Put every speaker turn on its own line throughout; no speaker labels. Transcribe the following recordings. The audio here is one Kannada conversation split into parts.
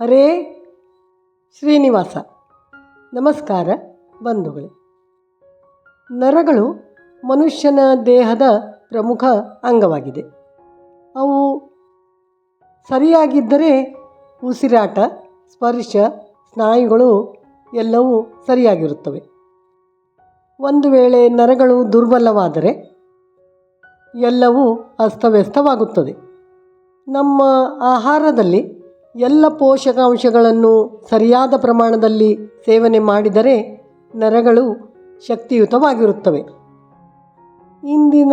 ಹರೇ ಶ್ರೀನಿವಾಸ. ನಮಸ್ಕಾರ ಬಂಧುಗಳೇ. ನರಗಳು ಮನುಷ್ಯನ ದೇಹದ ಪ್ರಮುಖ ಅಂಗವಾಗಿದೆ. ಅವು ಸರಿಯಾಗಿದ್ದರೆ ಉಸಿರಾಟ, ಸ್ಪರ್ಶ, ಸ್ನಾಯುಗಳು ಎಲ್ಲವೂ ಸರಿಯಾಗಿರುತ್ತವೆ. ಒಂದು ವೇಳೆ ನರಗಳು ದುರ್ಬಲವಾದರೆ ಎಲ್ಲವೂ ಅಸ್ತವ್ಯಸ್ತವಾಗುತ್ತದೆ. ನಮ್ಮ ಆಹಾರದಲ್ಲಿ ಎಲ್ಲ ಪೋಷಕಾಂಶಗಳನ್ನು ಸರಿಯಾದ ಪ್ರಮಾಣದಲ್ಲಿ ಸೇವನೆ ಮಾಡಿದರೆ ನರಗಳು ಶಕ್ತಿಯುತವಾಗಿರುತ್ತವೆ. ಇಂದಿನ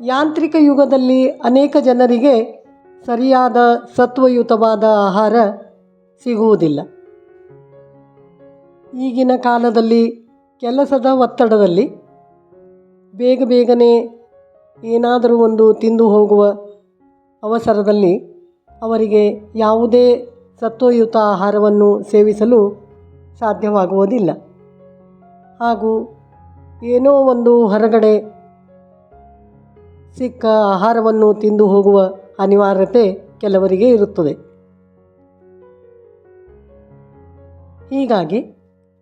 ಯಾಂತ್ರಿಕ ಯುಗದಲ್ಲಿ ಅನೇಕ ಜನರಿಗೆ ಸರಿಯಾದ ಸತ್ವಯುತವಾದ ಆಹಾರ ಸಿಗುವುದಿಲ್ಲ. ಈಗಿನ ಕಾಲದಲ್ಲಿ ಕೆಲಸದ ಒತ್ತಡದಲ್ಲಿ ಬೇಗ ಬೇಗನೆ ಏನಾದರೂ ಒಂದು ತಿಂದು ಹೋಗುವ ಅವಸರದಲ್ಲಿ ಅವರಿಗೆ ಯಾವುದೇ ಸತ್ವಯುತ ಆಹಾರವನ್ನು ಸೇವಿಸಲು ಸಾಧ್ಯವಾಗುವುದಿಲ್ಲ. ಹಾಗೂ ಏನೋ ಒಂದು ಹೊರಗಡೆ ಸಿಕ್ಕ ಆಹಾರವನ್ನು ತಿಂದು ಹೋಗುವ ಅನಿವಾರ್ಯತೆ ಕೆಲವರಿಗೆ ಇರುತ್ತದೆ. ಹೀಗಾಗಿ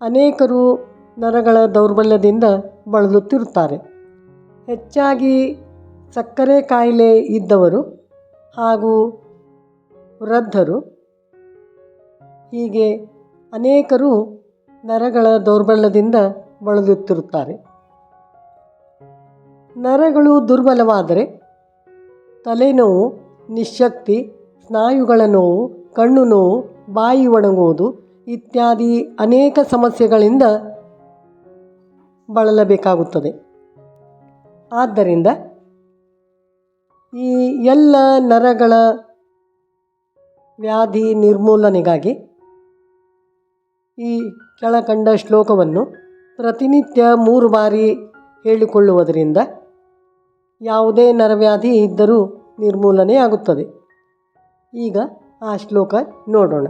ಅನೇಕರು ನರಗಳ ದೌರ್ಬಲ್ಯದಿಂದ ಬಳಲುತ್ತಿರುತ್ತಾರೆ. ಹೆಚ್ಚಾಗಿ ಸಕ್ಕರೆ ಕಾಯಿಲೆ ಇದ್ದವರು ಹಾಗೂ ವೃದ್ಧರು. ಹೀಗೆ ಅನೇಕರು ನರಗಳ ದೌರ್ಬಲ್ಯದಿಂದ ಬಳಲುತ್ತಿರುತ್ತಾರೆ. ನರಗಳು ದುರ್ಬಲವಾದರೆ ತಲೆನೋವು, ನಿಶಕ್ತಿ, ಸ್ನಾಯುಗಳ ನೋವು, ಕಣ್ಣು ನೋವು, ಬಾಯಿ ಒಣಗುವುದು ಇತ್ಯಾದಿ ಅನೇಕ ಸಮಸ್ಯೆಗಳಿಂದ ಬಳಲಬೇಕಾಗುತ್ತದೆ. ಆದ್ದರಿಂದ ಈ ಎಲ್ಲ ನರಗಳ ವ್ಯಾಧಿ ನಿರ್ಮೂಲನೆಗಾಗಿ ಈ ಕೆಳಕಂಡ ಶ್ಲೋಕವನ್ನು ಪ್ರತಿನಿತ್ಯ ಮೂರು ಬಾರಿ ಹೇಳಿಕೊಳ್ಳುವುದರಿಂದ ಯಾವುದೇ ನರವ್ಯಾಧಿ ಇದ್ದರೂ ನಿರ್ಮೂಲನೆಯಾಗುತ್ತದೆ ಈಗ ಆ ಶ್ಲೋಕ ನೋಡೋಣ.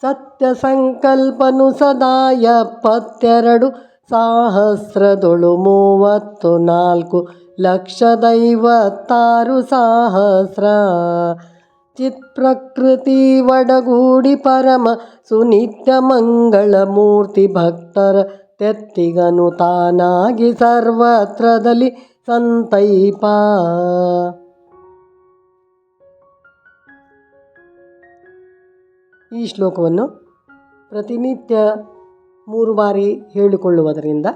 ಸತ್ಯ ಸಂಕಲ್ಪನು ಸದಾ ಎಪ್ಪತ್ತೆರಡು ಸಾಹಸ್ರದೊಳು ಮೂವತ್ತು ನಾಲ್ಕು ಲಕ್ಷದೈವತ್ತಾರು ಸಹಸ್ರ ಚಿತ್ ಪ್ರಕೃತಿ ಒಡಗೂಡಿ ಪರಮ ಸುನಿತ್ಯ ಮಂಗಳ ಮೂರ್ತಿ ಭಕ್ತರ ತೆತ್ತಿಗನು ತಾನಾಗಿ ಸರ್ವತ್ರದಲ್ಲಿ ಸಂತೈಪ. ಈ ಶ್ಲೋಕವನ್ನು ಪ್ರತಿನಿತ್ಯ ಮೂರು ಬಾರಿ ಹೇಳಿಕೊಳ್ಳುವುದರಿಂದ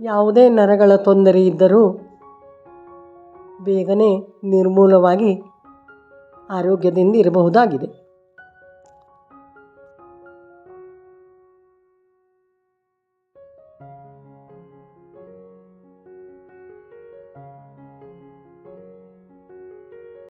ಯಾವುದೇ ನರಗಳ ತೊಂದರೆ ಇದ್ದರೂ ಬೇಗನೆ ನಿರ್ಮೂಲವಾಗಿ ಆರೋಗ್ಯದಿಂದ ಇರಬಹುದಾಗಿದೆ.